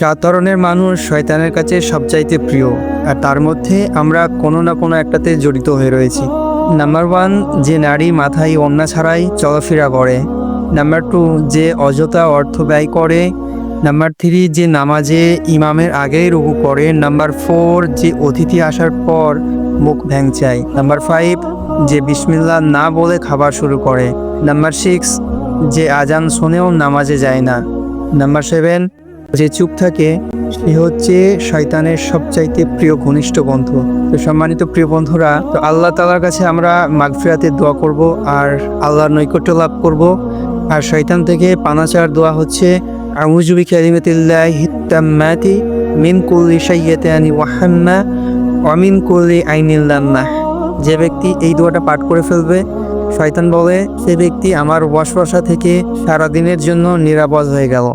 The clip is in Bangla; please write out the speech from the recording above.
চার ধরনের মানুষ শয়তানের কাছে সবচাইতে প্রিয়, আর তার মধ্যে আমরা কোনো না কোনো একটাতে জড়িত হয়ে রয়েছি। নাম্বার ওয়ান যে নারী মাথায় অন্যা ছাড়াই চলাফেরা করে। নাম্বার টু যে অযথা অর্থ ব্যয় করে। নাম্বার থ্রি যে নামাজে ইমামের আগেই রুকু করে। নাম্বার ফোর যে অতিথি আসার পর মুখ ভ্যাংচায়। নাম্বার ফাইভ যে বিসমিল্লা না বলে খাবার শুরু করে। নাম্বার সিক্স যে আজান শুনেও নামাজে যায় না। নাম্বার সেভেন যে চুপ থাকে, সে হচ্ছে শয়তানের সবচাইতে প্রিয় ঘনিষ্ঠ বন্ধু। তো সম্মানিত প্রিয় বন্ধুরা, তো আল্লাহ তালার কাছে আমরা মাগফিরাতে দোয়া করব আর আল্লাহর নৈকট্য লাভ করব। আর শয়তান থেকে পানাচার দোয়া হচ্ছে আউজুবি কালিমাতিল্লাহি তাম্মাতি মিন কুল্লি শাইয়াতানি ওয়াহাম্মা অমিন কুল্লি আইনিল্লাম্মা যে ব্যক্তি এই দোয়াটা পাঠ করে ফেলবে, শয়তান বলে, সে ব্যক্তি আমার ওয়াসওয়াসা থেকে সারা দিনের জন্য নিরাপদ হয়ে গেল।